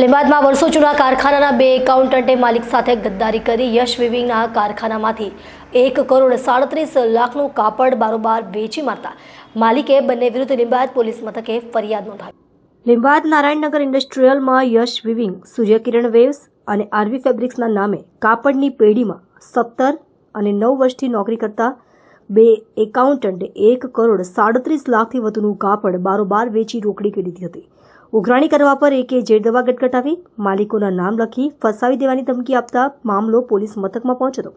લીંબાદમાં વર્ષો જૂના કારખાનાના બે એકાઉન્ટન્ટે માલિક સાથે ગદ્દારી કરી યશ વિવિંગના કારખાનામાંથી એક કરોડ સાડત્રીસ લાખનું કાપડ બારોબાર વેચી મારતા માલિકે બંને વિરુદ્ધ લીંબાદ પોલીસ મથકે ફરિયાદ નોંધાવી. લીંબાદ નારાયણનગર ઇન્ડસ્ટ્રીયલમાં યશ વિવિંગ, સૂર્યકિરણ વેવ્સ અને આરવી ફેબ્રિક્સના નામે કાપડની પેઢીમાં સત્તર અને નવ વર્ષથી નોકરી કરતા બે એકાઉન્ટન્ટે એક કરોડ સાડત્રીસ લાખથી વધુનું કાપડ બારોબાર વેચી રોકડી કરી હતી. ઉઘરાણી કરવા પર એકે જેડ દવા ગટગટાવી, માલિકોના નામ લખી ફસાવી દેવાની ધમકી આપતા મામલો પોલીસ મથકમાં પહોંચ્યો હતો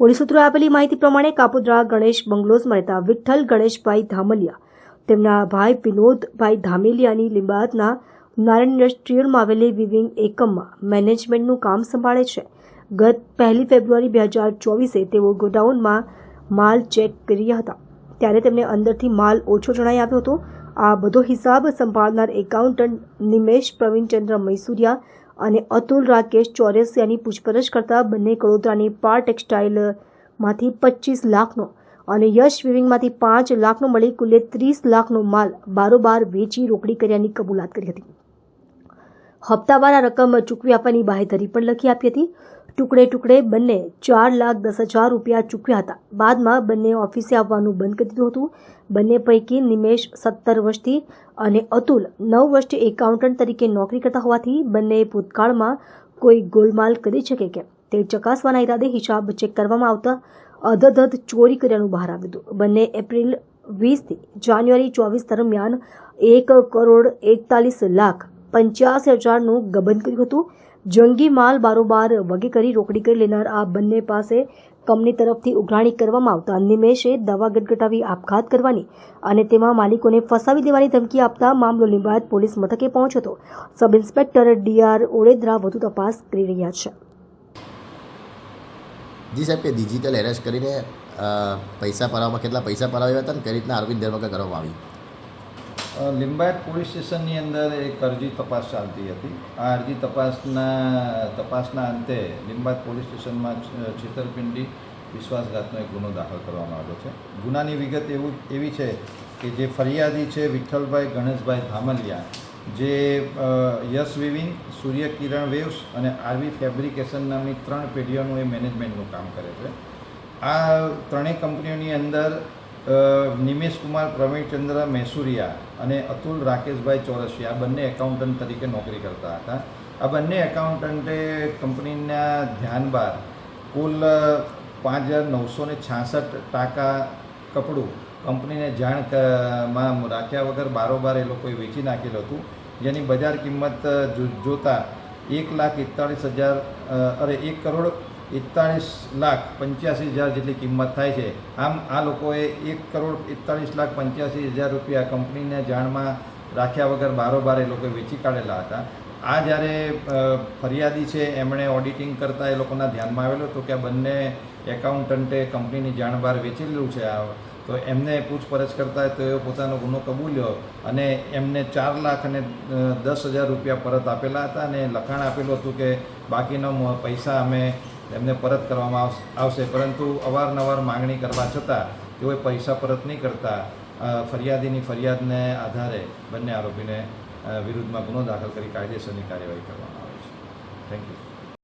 પોલીસ સૂત્રોએ આપેલી માહિતી પ્રમાણે કાપોદ્રા ગણેશ બંગલોઝમાં રહેતા વિઠ્ઠલ ગણેશભાઈ ધામલિયા, તેમના ભાઈ વિનોદભાઈ ધામેલિયાની લિંબાયતના નારાયણ ઇન્ડસ્ટ્રીયલમાં આવેલી વિવિંગ એકમમાં મેનેજમેન્ટનું કામ સંભાળે છે. ગત પહેલી ફેબ્રુઆરી બે હજાર ચોવીસે તેઓ ગોડાઉનમાં માલ ચેક કર્યા હતા. ત્યારે તેમને અંદરથી માલ ઓછો જણાઈ આવ્યો હતો. આ બધો હિસાબ સંભાળનાર એકાઉન્ટન્ટ નિમેશ પ્રવીણચંદ્ર મૈસુરિયા અને અતુલ રાકેશ ચોરસિયાની પૂછપરછ કરતા બંને કડોદરાની પાર ટેક્સટાઇલમાંથી પચીસ લાખનો અને યશ વિવિંગમાંથી પાંચ લાખનો મળી કુલે ત્રીસ લાખનો માલ બારોબાર વેચી રોકડી કર્યાની કબૂલાત કરી હતી. હપ્તાવાર આ રકમ ચૂકવી આપવાની બાહેધરી પણ લખી આપી હતી. ટુકડે ટુકડે બંને ચાર લાખ દસ હજાર રૂપિયા ચૂક્યા હતા. બાદમાં બંને ઓફિસે આવવાનું બંધ કરી દીધું હતું. બંને પૈકી નિમેશ સત્તર વર્ષથી અને અતુલ નવ વર્ષથી એકાઉન્ટન્ટ તરીકે નોકરી કરતા હોવાથી બંને ભૂતકાળમાં કોઈ ગોલમાલ કરી શકે કે તે ચકાસવાના ઈરાદે હિસાબ ચેક કરવામાં આવતા અધધધ ચોરી કર્યાનું બહાર આવ્યું હતું. બંને એપ્રિલ વીસથી જાન્યુઆરી ચોવીસ દરમિયાન એક કરોડ એકતાલીસ લાખ પંચ્યાસી હજારનું ગબન કર્યું હતું. જંગી માલ બારોબાર વગે કરી રોકડી કરી લેનાર આ બંને પાસે કંપની તરફથી ઉઘરાણી કરવામાં આવતા નિમેશે દવા ગટગટાવી આપઘાત કરવાની અને તેમાં માલિકોને ફસાવી દેવાની ધમકી આપતા મામલો લિંબાયત પોલીસ મથકે પહોંચ્યો હતો. સબ ઇન્સ્પેક્ટર ડીઆર ઓળેદરા વધુ તપાસ કરી રહ્યા છે. જી સાહેબ કે ડિજિટલ એરેસ્ટ કરીને પૈસા પરાવવામાં કેટલા પૈસા પરાવ્યા હતા ને, કઈ રીતના આરોપીની ધરપકડ કરવામાં આવી? લિંબાયત પોલીસ સ્ટેશનની અંદર એક અરજી તપાસ ચાલતી હતી. આ અરજી તપાસના તપાસના અંતે લિંબાયત પોલીસ સ્ટેશનમાં છેતરપિંડી, વિશ્વાસઘાતનો એક ગુનો દાખલ કરવામાં આવ્યો છે. ગુનાની વિગત એવું, એવી છે કે જે ફરિયાદી છે વિઠ્ઠલભાઈ ગણેશભાઈ ધામલિયા, જે યશ વિવિંગ સૂર્ય કિરણ વેવ્સ અને આરવી ફેબ્રિકેશન નામની ત્રણ પેઢીઓનું એ મેનેજમેન્ટનું કામ કરે છે. આ ત્રણેય કંપનીઓની અંદર નિમેશ કુમાર પ્રવીણચંદ્ર મૈસુરિયા અને અતુલ રાકેશભાઈ ચોરસિયા બંને એકાઉન્ટન્ટ તરીકે નોકરી કરતા હતા. આ બંને એકાઉન્ટન્ટે કંપનીના ધ્યાન બાદ કુલ પાંચ હજાર નવસો ને છાસઠ ટાકા કપડું કંપનીને જાણમાં રાખ્યા વગર બારોબાર એ લોકોએ વેચી નાખેલું હતું. જેની બજાર કિંમત જોતા એક લાખ એકતાળીસ હજાર અરે, એક કરોડ એકતાળીસ લાખ પંચ્યાસી હજાર જેટલી કિંમત થાય છે. આમ આ લોકોએ એક કરોડ એકતાળીસ લાખ પંચ્યાસી હજાર રૂપિયા કંપનીને જાણમાં રાખ્યા વગર બારોબાર એ લોકોએ વેચી કાઢેલા હતા. આ જ્યારે ફરિયાદી છે, એમણે ઓડિટિંગ કરતાં એ લોકોના ધ્યાનમાં આવેલું તો કે આ બંને એકાઉન્ટન્ટે કંપનીની જાણ બહાર વેચેલું છે આ. તો એમને પૂછપરછ કરતા તો એ પોતાનો ગુનો કબૂલ્યો અને એમને ચાર લાખ અને દસ હજાર રૂપિયા પરત આપેલા હતા અને લખાણ આપેલું હતું કે બાકીનો પૈસા અમે એમને પરત કરવામાં આવશ- પરંતુ અવારનવાર માંગણી કરવા છતાં તેઓએ પૈસા પરત નહીં કરતા ફરિયાદીની ફરિયાદને આધારે બંને આરોપીને વિરુદ્ધમાં ગુનો દાખલ કરી કાયદેસરની કાર્યવાહી કરવામાં આવે છે. Thank you